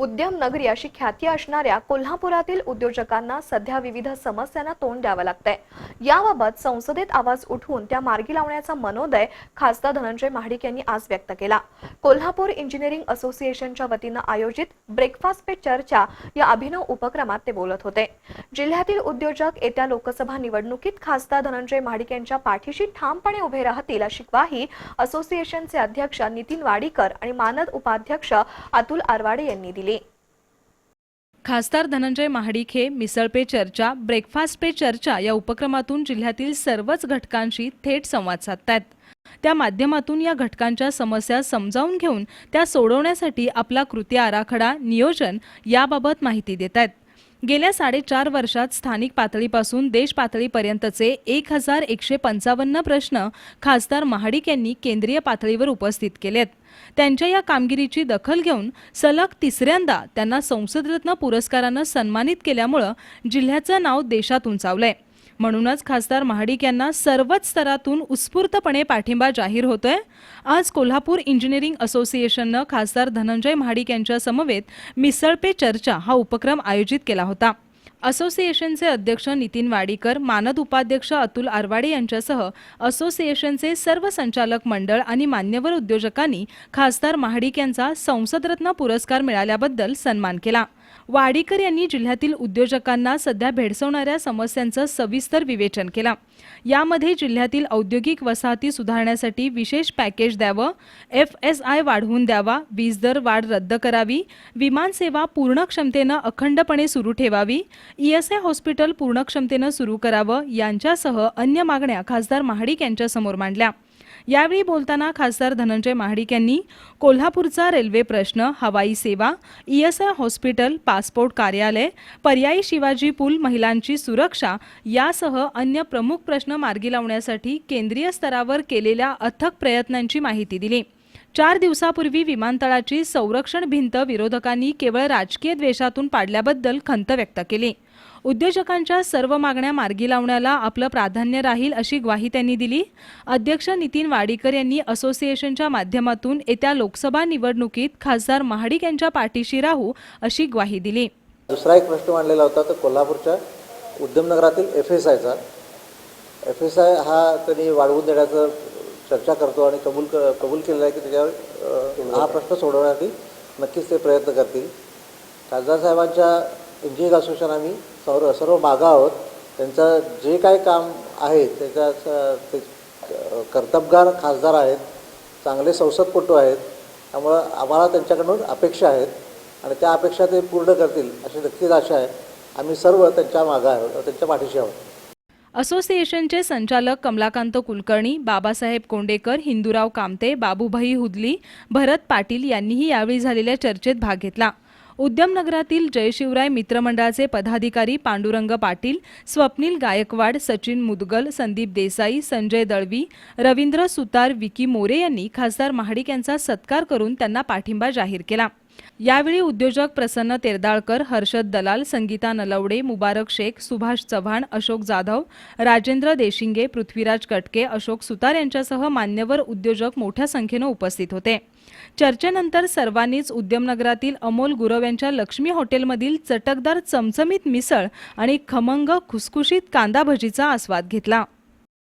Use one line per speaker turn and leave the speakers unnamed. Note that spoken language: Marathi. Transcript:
उद्यम नगरी अशी ख्याती असणाऱ्या कोल्हापुरातील उद्योजकांना सध्या विविध समस्यांना तोंड द्यावं लागतंय. याबाबत संसदेत आवाज उठवून त्या मार्गी लावण्याचा मनोदय खासदार धनंजय महाडिक यांनी आज व्यक्त केला. कोल्हापूर इंजिनिअरिंग असोसिएशनच्या वतीनं आयोजित ब्रेकफास्ट पे चर्चा या अभिनव उपक्रमात ते बोलत होते. जिल्ह्यातील उद्योजक येत्या लोकसभा निवडणुकीत खासदार धनंजय महाडिक यांच्या पाठीशी ठामपणे उभे राहतील अशी ग्वाही असोसिएशनचे अध्यक्ष नितीन वाडीकर आणि मानद उपाध्यक्ष अतुल आरवाडे यांनी दिली.
खासदार धनंजय महाडिक हे मिसळ पे चर्चा ब्रेकफास्ट पे चर्चा या उपक्रमातून जिल्ह्यातील सर्वच घटकांशी थेट संवाद साधतात त्या माध्यमातून या घटकांच्या समस्या समजावून घेऊन त्या सोडवण्यासाठी आपला कृती आराखडा नियोजन याबाबत माहिती देत आहेत गेल्या साडेचार वर्षात स्थानिक पातळीपासून देश पातळीपर्यंतचे एक हजार एकशे पंचावन्न प्रश्न खासदार महाडिक यांनी केंद्रीय पातळीवर उपस्थित केलेत. त्यांच्या या कामगिरीची दखल घेऊन सलग तिसऱ्यांदा त्यांना संसदरत्न पुरस्कारानं सन्मानित केल्यामुळं जिल्ह्याचं नाव देशात उंचावलंय. म्हणूनच खासदार महाडिक यांना सर्वच स्तरातून उत्स्फूर्तपणे पाठिंबा जाहीर होतोय. आज कोल्हापूर इंजिनिअरिंग असोसिएशननं खासदार धनंजय महाडिक यांच्या समवेत मिसळ पे चर्चा हा उपक्रम आयोजित केला होता. असोसिएशनचे अध्यक्ष नितीन वाडीकर मानद उपाध्यक्ष अतुल आरवाडे यांच्यासह असोसिएशनचे सर्व संचालक मंडळ आणि मान्यवर उद्योजकांनी खासदार महाडिक यांचा संसदरत्न पुरस्कार मिळाल्याबद्दल सन्मान केला. वाडीकर यांनी जिल्ह्यातील उद्योजकांना सध्या भेडसवणाऱ्या समस्यांचं सविस्तर विवेचन केलं. यामध्ये जिल्ह्यातील औद्योगिक वसाहती सुधारण्यासाठी विशेष पॅकेज द्यावं एफ एस आय वाढवून द्यावा वीज दर वाढ रद्द करावी विमानसेवा पूर्ण क्षमतेनं अखंडपणे सुरू ठेवावी ईएसआय हॉस्पिटल पूर्ण क्षमतेनं सुरू करावं यांच्यासह अन्य मागण्या खासदार महाडिक यांच्यासमोर मांडल्या. यावेळी बोलताना खासदार धनंजय महाडिक यांनी कोल्हापूरचा रेल्वे प्रश्न हवाई सेवा ईएसआय हॉस्पिटल पासपोर्ट कार्यालय पर्यायी शिवाजी पूल महिलांची सुरक्षा यासह अन्य प्रमुख प्रश्न मार्गी लावण्यासाठी केंद्रीय स्तरावर केलेल्या अथक प्रयत्नांची माहिती दिली. चार दिवसापूर्वी विमानतळाची संरक्षण भिंत विरोधकांनी केवळ राजकीय द्वेषातून पाडल्याबद्दल खंत व्यक्त केली. उद्योजकांच्या सर्व मागण्या मार्गी लावण्याला आपलं प्राधान्य राहील अशी ग्वाही त्यांनी दिली. अध्यक्ष नितीन वाडीकर यांनी असोसिएशनच्या माध्यमातून येत्या लोकसभा निवडणुकीत खासदार महाडिक यांच्या पाठीशी राहू अशी ग्वाही दिली.
दुसरा एक प्रश्न मांडलेला होता तर कोल्हापूरच्या उद्यमनगरातील एफ एस आयचा एफ एस आय हा त्यांनी वाढवून देण्याचं चर्चा करतो आणि कबूल क कबूल केलेला आहे की त्याच्यावर हा प्रश्न सोडवण्यासाठी नक्कीच ते प्रयत्न करतील. खासदार साहेबांच्या इंजिनिअरिंग असोसिएशन आम्ही सर्व सर्व मागं आहोत. त्यांचं जे काय काम आहे त्याच्या ते कर्तबगार खासदार आहेत चांगले संसदपटू आहेत त्यामुळं आम्हाला त्यांच्याकडून अपेक्षा आहेत आणि त्या अपेक्षा ते पूर्ण करतील अशी नक्कीच आशा आहे. आम्ही सर्व त्यांच्या मागं आहोत त्यांच्या पाठीशी आहोत.
असोसिएशनचे संचालक कमलाकांत कुलकर्णी बाबासाहेब कोंडेकर हिंदूराव कामते बाबूभाई हुदली भरत पाटील यांनीही यावेळी झालेल्या चर्चेत भाग घेतला. उद्यमनगरातील जयशिवराय मित्रमंडळाचे पदाधिकारी पांडुरंग पाटील स्वप्नील गायकवाड सचिन मुदगल संदीप देसाई संजय दळवी रवींद्र सुतार विकी मोरे यांनी खासदार महाडिक यांचा सत्कार करून त्यांना पाठिंबा जाहीर केला. यावेळी उद्योजक प्रसन्न तेरदाळकर हर्षद दलाल संगीता नलवडे मुबारक शेख सुभाष चव्हाण अशोक जाधव राजेंद्र देशिंगे पृथ्वीराज कटके अशोक सुतार यांच्यासह मान्यवर उद्योजक मोठ्या संख्येनं उपस्थित होते. चर्चेनंतर सर्वांनीच उद्यमनगरातील अमोल गुरव यांच्या लक्ष्मी हॉटेलमधील चटकदार चमचमीत मिसळ आणि खमंग खुसखुशीत कांदा भजीचा आस्वाद घेतला.